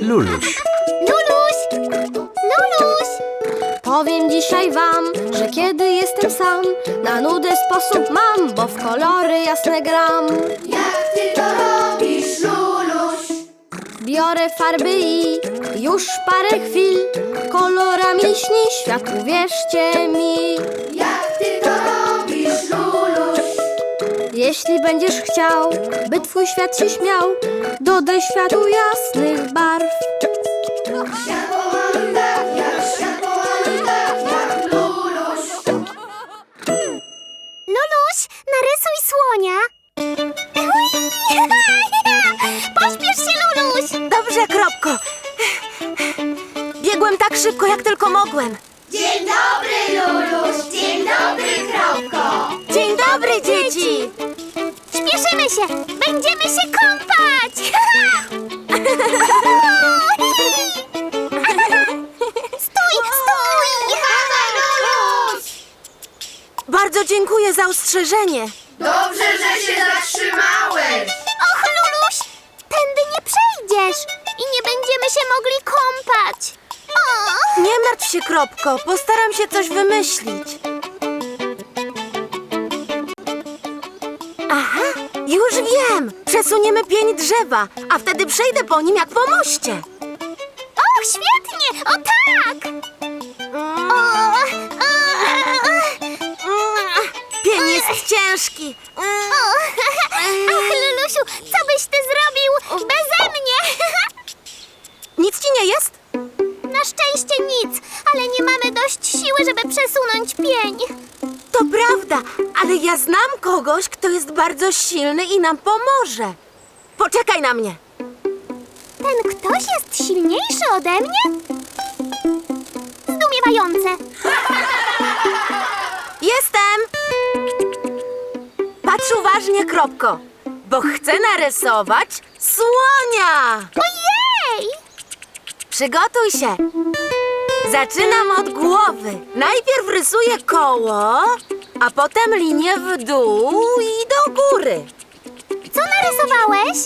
Luluś. Luluś! Luluś! Powiem dzisiaj wam, że kiedy jestem sam, na nudę sposób mam, bo w kolory jasne gram. Jak ty to robisz, Luluś? Biorę farby i już parę chwil kolorami śni świat, uwierzcie mi. Jeśli będziesz chciał, by twój świat się śmiał, dodaj światu jasnych barw. Tak jak, tak jak Luluś. Luluś, narysuj słonia. Pośpiesz się, Luluś! Dobrze, Kropko. Biegłem tak szybko, jak tylko mogłem. Dzień dobry, Luluś. Dzień dobry, Kropko. Się! Będziemy się kąpać! stój, stój! Bardzo dziękuję za ostrzeżenie. Dobrze, że się zatrzymałeś. Och, Luluś! Tędy nie przejdziesz i nie będziemy się mogli kąpać. O! Nie martw się, Kropko. Postaram się coś wymyślić. Aha, już wiem. Przesuniemy pień drzewa, a wtedy przejdę po nim jak po moście. Och, świetnie! O tak! O, Pień jest ciężki. Ach, Lulusiu, co byś ty zrobił beze mnie? Nic ci nie jest? Na szczęście nic, ale nie mamy dość siły, żeby przesunąć pień. To prawda, ale ja znam kogoś, kto jest bardzo silny i nam pomoże. Poczekaj na mnie. Ten ktoś jest silniejszy ode mnie? Zdumiewające. Jestem! Patrz uważnie, Kropko, bo chcę narysować słonia. Ojej! Przygotuj się. Zaczynam od głowy. Najpierw rysuję koło, a potem linię w dół i do góry. Co narysowałeś?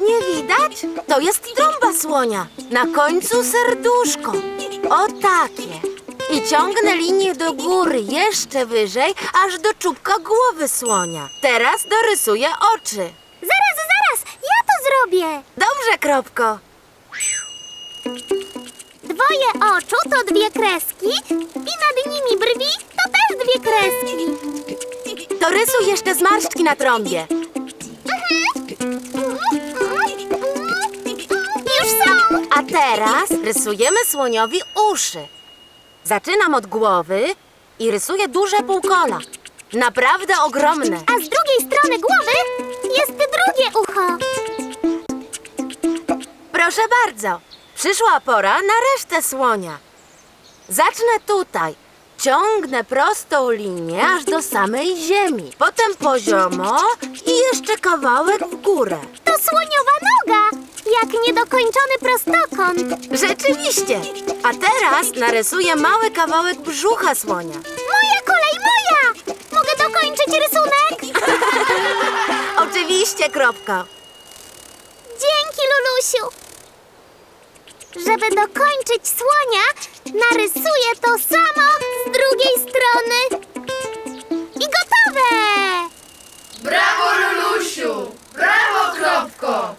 Nie widać? To jest trąba słonia. Na końcu serduszko. O takie. I ciągnę linię do góry, jeszcze wyżej, aż do czubka głowy słonia. Teraz dorysuję oczy. Zaraz, zaraz, ja to zrobię. Dobrze, Kropko. Dwoje oczu to dwie kreski i nad nimi brwi też dwie kreski. Dorysuj jeszcze zmarszczki na trąbie. Już są! A teraz rysujemy słoniowi uszy. Zaczynam od głowy i rysuję duże półkola. Naprawdę ogromne. A z drugiej strony głowy jest drugie ucho. Proszę bardzo. Przyszła pora na resztę słonia. Zacznę tutaj. Ciągnę prostą linię aż do samej ziemi. Potem poziomo i jeszcze kawałek w górę. To słoniowa noga, jak niedokończony prostokąt. Rzeczywiście. A teraz narysuję mały kawałek brzucha słonia. Moja kolej, moja! Mogę dokończyć rysunek? Oczywiście, kropka. Dzięki, Lulusiu. Żeby dokończyć słonia, narysuję to samo z drugiej strony. I gotowe! Brawo, Lulusiu. Brawo, Kropko.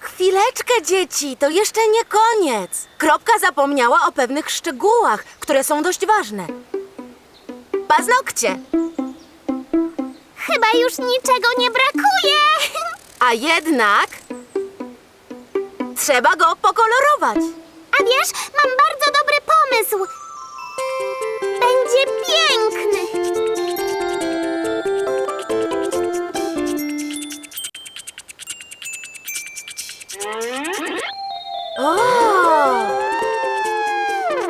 Chwileczkę, dzieci, to jeszcze nie koniec. Kropka zapomniała o pewnych szczegółach, które są dość ważne. Paznokcie, Chyba już niczego nie brakuje. a jednak trzeba go pokolorować. A wiesz, mam bardzo dobry pomysł. Będzie piękny. O!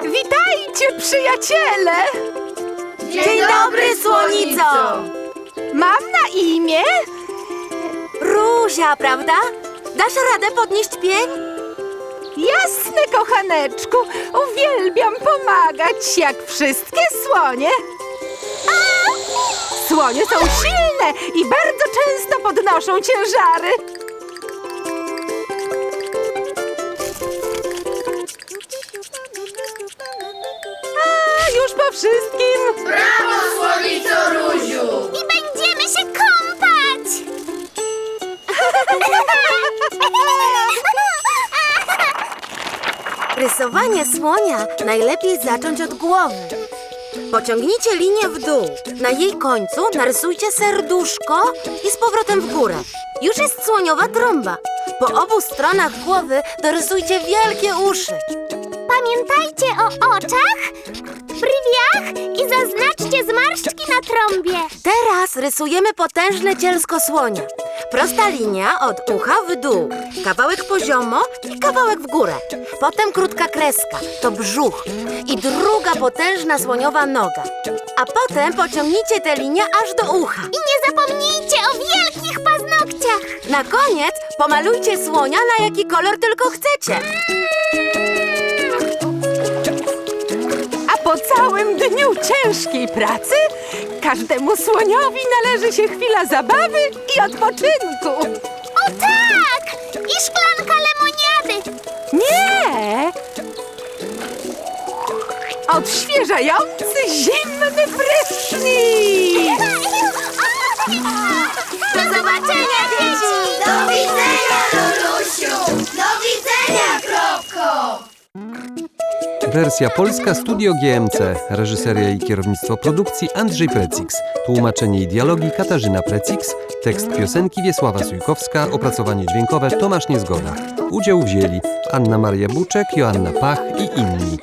Witajcie, przyjaciele! Dzień dobry, słonico! Mam na imię? Róża, prawda? Dasz radę podnieść pień? Jasne, kochaneczku. Uwielbiam pomagać, jak wszystkie słonie. Słonie są silne i bardzo często podnoszą ciężary. A, już po wszystkim. Rysowanie słonia najlepiej zacząć od głowy. Pociągnijcie linię w dół. Na jej końcu narysujcie serduszko i z powrotem w górę. Już jest słoniowa trąba. Po obu stronach głowy dorysujcie wielkie uszy. Pamiętajcie o oczach, brwiach i zaznaczcie zmarszczki na trąbie. Teraz rysujemy potężne cielsko słonia. Prosta linia od ucha w dół, kawałek poziomo i kawałek w górę. Potem krótka kreska, to brzuch i druga potężna słoniowa noga. A potem pociągnijcie tę linię aż do ucha. I nie zapomnijcie o wielkich paznokciach. Na koniec pomalujcie słonia na jaki kolor tylko chcecie. A po całym dniu ciężkiej pracy każdemu słoniowi należy się chwila zabawy i odpoczynku. O tak! I szklanka lemoniady. Nie! Odświeżający zimny prysznic! Do zobaczenia, dzieci! Do widzenia, Wersja polska Studio GMC. Reżyseria i kierownictwo produkcji Andrzej Precix. Tłumaczenie i dialogi Katarzyna Precix. Tekst piosenki Wiesława Sujkowska. Opracowanie dźwiękowe Tomasz Niezgoda. Udział wzięli Anna Maria Buczek, Joanna Pach i inni.